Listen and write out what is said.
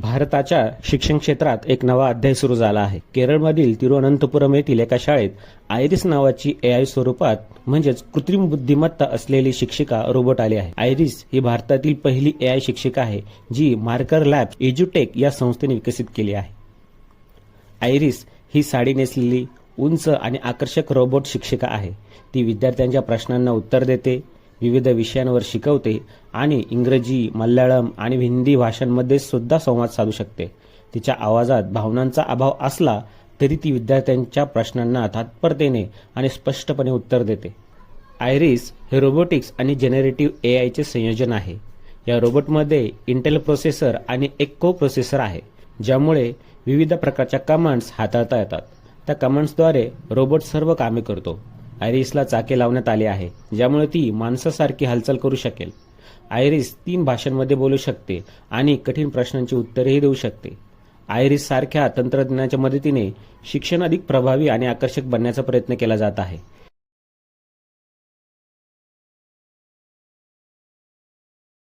भारताच्या शिक्षण क्षेत्रात एक नवा अध्याय सुरू झाला आहे. केरळमधील तिरुअनंतपुरम येथील एका शाळेत आयरिस नावाची एआय स्वरूपात म्हणजेच कृत्रिम बुद्धिमत्ता असलेली शिक्षिका रोबोट आली आहे. आयरिस ही भारतातील पहिली एआय शिक्षिका आहे जी मार्कर लॅब एज्युटेक या संस्थेने विकसित केली आहे. आयरिस ही साडी नेसलेली उंच आणि आकर्षक रोबोट शिक्षिका आहे. ती विद्यार्थ्यांच्या प्रश्नांना उत्तर देते विविध विषयांवर शिकवते आणि इंग्रजी मल्याळम आणि हिंदी भाषांमध्ये सुद्धा संवाद साधू शकते. तिच्या आवाजात भावनांचा अभाव असला तरी ती विद्यार्थ्यांच्या प्रश्नांना तात्परतेने आणि स्पष्टपणे उत्तर देते. आयरिस हे रोबोटिक्स आणि जेनरेटिव्ह ए आयचे संयोजन आहे. या रोबोटमध्ये इंटेल प्रोसेसर आणि एक को प्रोसेसर आहे ज्यामुळे विविध प्रकारच्या कमांड्स हाताळता येतात. त्या कमांड्सद्वारे रोबोट सर्व कामे करतो. आयरिसला चाके लावण्यात आले आहे ज्यामुळे ती माणसासारखी हालचाल करू शकेल. आयरिस तीन भाषांमध्ये बोलू शकते आणि कठीण प्रश्नांची उत्तरेही देऊ शकते. आयरिस सारख्या तंत्रज्ञानाच्या मदतीने शिक्षण अधिक प्रभावी आणि आकर्षक बनण्याचा प्रयत्न केला जात आहे.